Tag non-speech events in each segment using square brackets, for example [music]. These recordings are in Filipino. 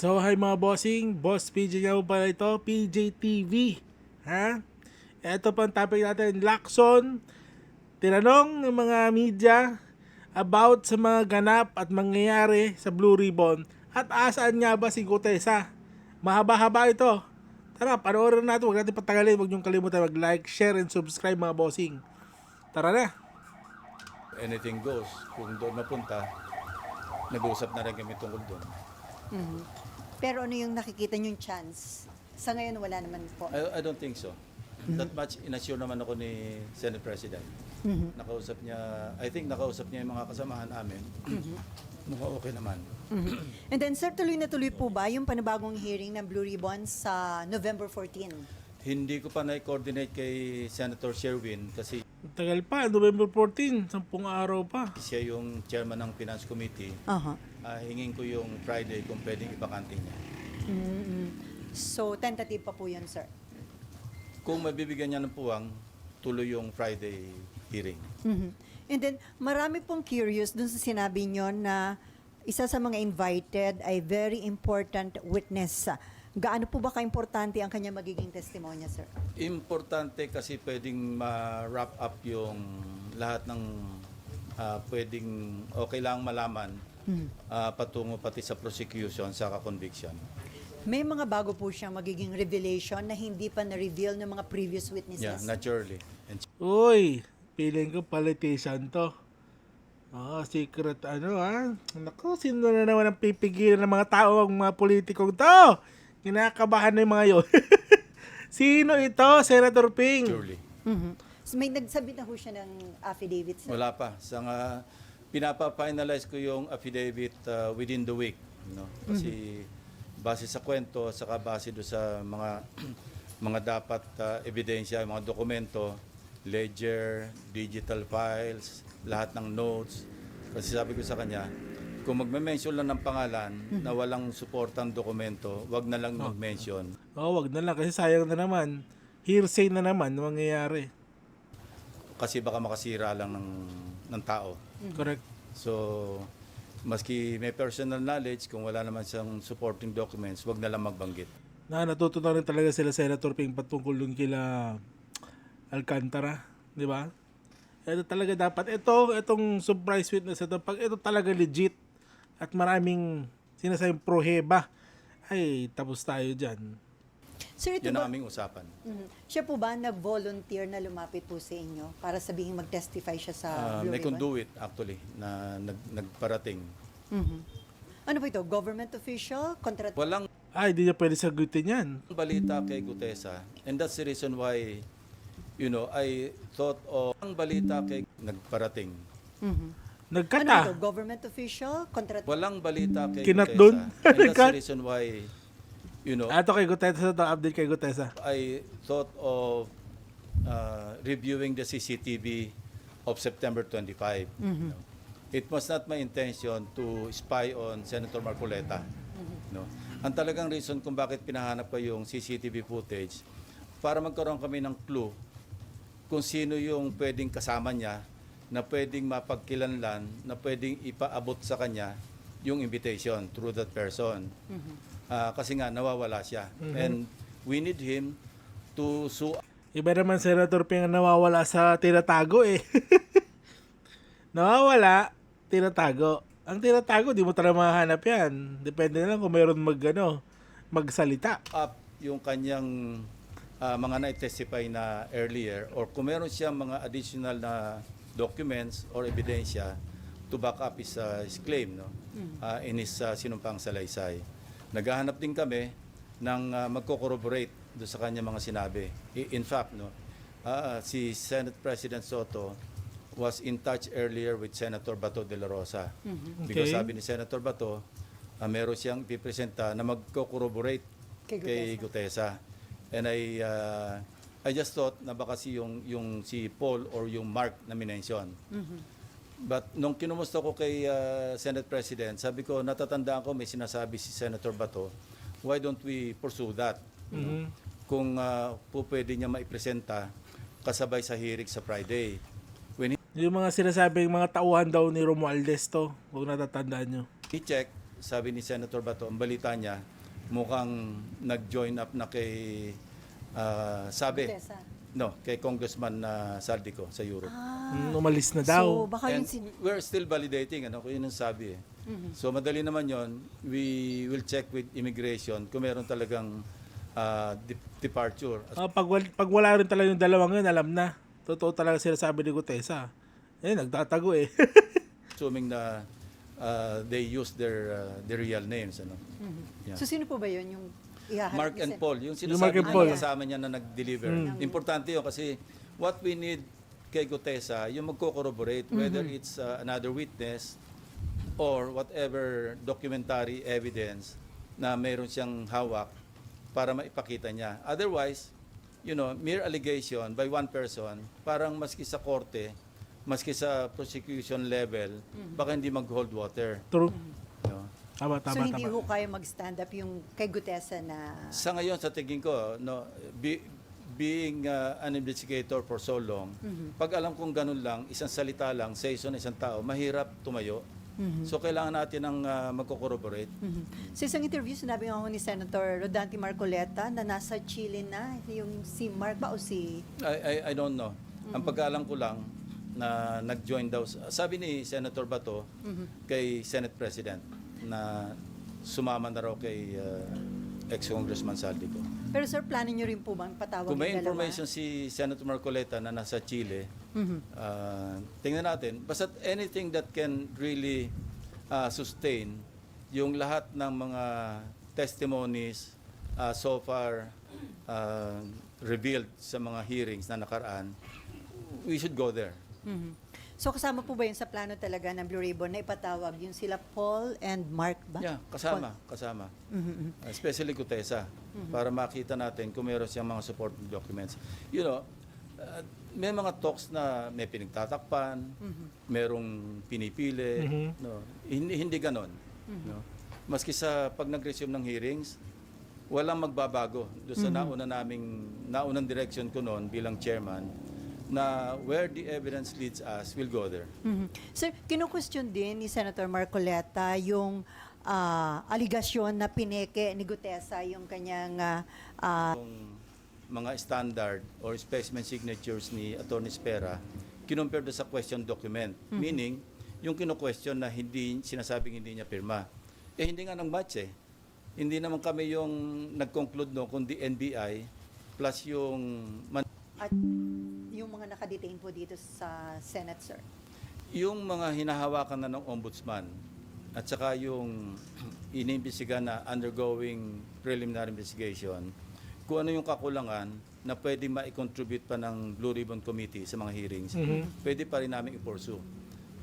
So, hi mga bossing. Boss PJ nga po pala ito. PJ TV. Ha? Ito pa ang topic natin. Lacson. Tinanong ng mga media about sa mga ganap at mangyayari sa Blue Ribbon. At asaan nga ba si Gutesa? Mahaba-haba ito. Tara, panoorin natin. Huwag natin patagalin. Huwag niyong kalimutan mag-like, share, and subscribe mga bossing. Tara na. anything goes. Kung doon mapunta, nag-uusap na rin kami tungkol doon. Mhm. Pero ano yung nakikita niyong chance? Sa ngayon, wala naman po. I, I don't think so. That much inassure naman ako ni Senate President. Mhm. Nakausap niya, I think nakausap niya yung mga kasamahan namin. [clears throat] Mukhang okay naman. Mhm. And then, sir, tuloy na tuloy po ba yung panibagong hearing ng Blue Ribbon sa November 14? Hindi ko pa na-coordinate kay Senator Sherwin kasi Tagal pa. November 14. Sampung araw pa. siya yung chairman ng Finance Committee. Aha. Ah, hingin ko yung Friday kung pwedeng ibakante niya. Mhm. So, tentative pa po yun, sir. Kung mabibigyan niya ng puwang, tuloy yung Friday hearing. Mhm. And then, marami pong curious dun sa sinabi nyo na isa sa mga invited ay very important witness. Gaano po ba ka-importante ang kanya magiging testimonya, sir? Importante kasi pwedeng ma-wrap up yung lahat ng ah, pwedeng o kailangang malaman Mhm. ah, patungo pati sa prosecution sa conviction. May mga bago po siyang magiging revelation na hindi pa na-reveal ng mga previous Yeah, witnesses. naturally. And Uy, feeling ko politician to. Oo, secret ano ha. Naku, sino na naman ang pipigilan ng mga tao ang mga politikong to? Kinakabahan na yung mga yun. [laughs] sino ito, Senator Ping? surely. Mhm. So may nagsabi na ho siya ng affidavit, sir? Wala pa. Sa nga, pinapa-finalize ko yung affidavit ah, within the week. No? Kasi base sa kwento, saka base do sa mga [clears throat] mga dapat ah, ebidensya, mga dokumento, ledger, digital files, lahat ng notes. Kasi sabi ko sa kanya, kung magme-mention lang ng pangalan na walang suportang dokumento, wag na lang mag-mention. Oo, wag na lang kasi sayang na naman. Hearsay na naman ang mangyayari. Kasi baka makasira lang ng, ng tao. Correct. So, maski may personal knowledge, kung wala naman siyang supporting documents, wag na lang magbanggit. Na natuto na rin talaga sila Senator Ping patungkol dun kila Alcantara, di ba? Ito talaga dapat ito itong surprise witness ito pag ito talaga legit at maraming sinasabing proheba ay tapos tayo diyan. Sir, ito ba, ang aming usapan. Mhm. siya po ba nag-volunteer na lumapit po sa inyo para sabihin mag-testify siya sa Uh, Blue may Ribbon? conduit actually na nag, nagparating. Mhm. Ano po ito? Government official? Contract? Walang Ay, di niya pwede sagutin yan. balita kay Gutesa and that's the reason why you know, I thought of ang balita kay nagparating. Mhm. Nagkata. Ano ito? Government official? Contract? Walang balita kay Kinat Gutesa. dun? and that's the reason why you know, Ato kay Gutesa to update kay Gutesa. I thought of uh, reviewing the CCTV of September 25. No? It was not my intention to spy on Senator Marcoleta. No? Ang talagang reason kung bakit pinahanap ko yung CCTV footage para magkaroon kami ng clue kung sino yung pwedeng kasama niya na pwedeng mapagkilanlan, na pwedeng ipaabot sa kanya yung invitation through that person. Ah, kasi nga nawawala siya. And we need him to sue Iba naman Senator Ping nawawala sa tinatago eh. [laughs] nawawala, tinatago. Ang tinatago, di mo talaga mahanap yan. Depende na lang kung mayroon mag, ano, magsalita. up yung kanyang ah, mga na-testify na earlier or kung meron siyang mga additional na documents or ebidensya to back up his, ah, his claim no ah, in his ah, sinumpang salaysay. Naghahanap din kami ng ah, magko-corroborate do sa kanya mga sinabi. I- In fact, no, ah, si Senate President Soto was in touch earlier with Senator Bato de la Rosa. Because Okay. sabi ni Senator Bato, ah, meron siyang ipipresenta na magko-corroborate Kay kay Gutesa. And I uh, I just thought na baka si yung yung si Paul or yung Mark na minention. But nung kinumusta ko kay uh, Senate President, sabi ko natatandaan ko may sinasabi si Senator Bato, why don't we pursue that? Mhm. Kung uh, po pwede niya maipresenta kasabay sa hearing sa Friday. When Yung mga sinasabing mga tauhan daw ni Romualdez to, huwag natatandaan nyo. he checked, sabi ni Senator Bato, ang balita niya, mukhang nag-join up na kay, ah, sabi, no, kay Congressman na Saldico sa Europe. Ah, Mm, umalis na daw. So, baka And yung sin- we're still validating, ano, kung yun ang sabi eh. So madali naman yon we will check with immigration kung meron talagang ah, de- departure. Ah, pag, wal- pag wala rin talaga yung dalawang yun, alam na. Totoo talaga sila sabi ni Gutesa. Eh, nagtatago eh. [laughs] Assuming na ah, they use their ah, their real names. Ano. Yeah. So, sino po ba yun yung ihaharap Mark and Paul, yung Mark sinasabi and niya Paul. kasama niya na nag-deliver. Importante yun kasi what we need kay Gutesa, yung magko-corroborate whether it's uh, another witness or whatever documentary evidence na meron siyang hawak para maipakita niya. Otherwise, you know, mere allegation by one person, parang maski sa korte, maski sa prosecution level, baka hindi mag-hold water. True. Know. Tama, So, tama, hindi tama. ho kayo mag-stand up yung kay Gutesa na... Sa ngayon, sa tingin ko, no, be- being uh, an investigator for so long, pag alam kong ganun lang, isang salita lang, sa isang isang tao, mahirap tumayo. So, kailangan natin ng uh, magko-corroborate. Mhm. Sa isang interview, sinabi nga ni Senator Rodante Marcoleta na nasa Chile na yung si Mark ba o si... I, I, I don't know. Ang pagkaalam ko lang, na nag-join daw, sabi ni Senator Bato kay Senate President na sumama na raw kay uh, ex-Congressman Saldico. Pero sir, plano nyo rin po bang patawag Kung may yung dalawa? information si Senator Marcoleta na nasa Chile, Mhm. uh, tingnan natin. Basta anything that can really uh, sustain yung lahat ng mga testimonies uh, so far uh, revealed sa mga hearings na nakaraan, we should go there. Mhm. So kasama po ba yun sa plano talaga ng Blue Ribbon na ipatawag yung sila Paul and Mark ba? Yeah, kasama, kasama. Mhm. Especially Kutesa, para makita natin kung meron siyang mga supporting documents. You know, uh, may mga talks na may pinagtatakpan, merong pinipili, Mhm. no. Hindi hindi ganon, no. Maski sa pag nag-resume ng hearings, walang magbabago doon sa nauna naming naunang direction ko noon bilang chairman na where the evidence leads us, we'll go there. Mhm. Sir, kinu-question din ni Senator Marcoleta yung ah, aligasyon na pineke ni Gutesa yung kanyang ah, ah, yung mga standard or specimen signatures ni Attorney Spera, kinumpare sa question document. Meaning, yung kino-question na hindi, sinasabing hindi niya pirma. Eh, hindi nga nang match eh. Hindi naman kami yung nag-conclude no, kundi NBI plus yung man- at yung mga nakadetain po dito sa Senate, sir. yung mga hinahawakan na ng ombudsman at saka yung [clears throat] iniimbestiga na undergoing preliminary investigation, kung ano yung kakulangan na pwede ma-contribute pa ng Blue Ribbon Committee sa mga hearings, Mhm. pwede pa rin namin i-pursue.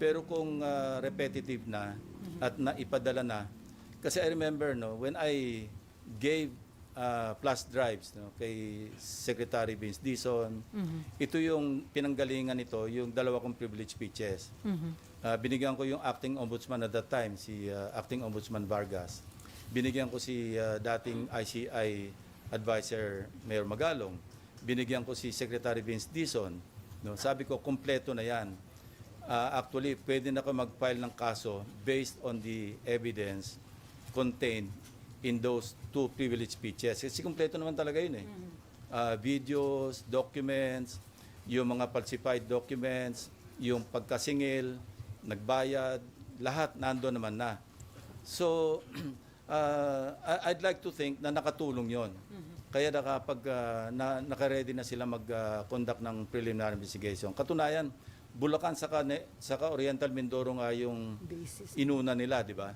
Pero kung ah, repetitive na at naipadala na, kasi I remember no, when I gave ah, flash drives no, kay Secretary Vince Dison, ito yung pinanggalingan nito, yung dalawa kong privilege speeches. Ah, binigyan ko yung acting ombudsman at that time, si ah, acting ombudsman Vargas. Binigyan ko si ah, dating ICI advisor Mayor Magalong. Binigyan ko si Secretary Vince Dison. No, sabi ko, kompleto na yan. Ah, actually, pwede na ako mag-file ng kaso based on the evidence contained in those two privilege speeches. Kasi kompleto naman talaga yun eh. Ah, videos, documents, yung mga falsified documents, yung pagkasingil, nagbayad, lahat nandoon naman na. So, [clears throat] uh, I'd like to think na nakatulong yon. Kaya nakapag, uh, na, nakaready na sila mag-conduct ng preliminary investigation. Katunayan, Bulacan saka, saka Oriental Mindoro nga yung Basis. inuna nila, di ba?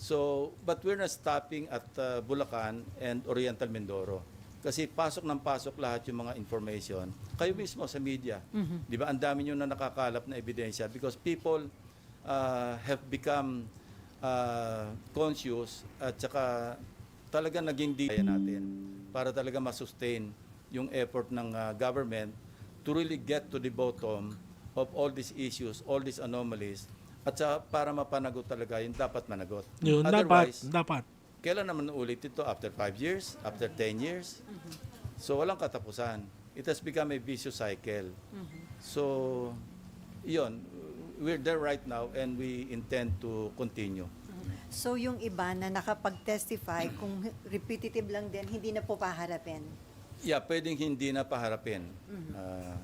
So, but we're not stopping at uh, Bulacan and Oriental Mindoro. Kasi pasok ng pasok lahat yung mga information. Kayo mismo sa media. Di ba? Ang dami nyo na nakakalap na ebidensya because people uh, have become uh, conscious at saka talaga naging di natin para talaga masustain yung effort ng uh, government to really get to the bottom of all these issues, all these anomalies, at saka para mapanagot talaga yung dapat managot. Yun, dapat, Otherwise, dapat. kailan naman ulit ito? After 5 years? After 10 years? So walang katapusan. It has become a vicious cycle. So, yun, we're there right now and we intend to continue. So yung iba na nakapag-testify, kung repetitive lang din, hindi na po paharapin. Yeah, pwedeng hindi na paharapin. Ah,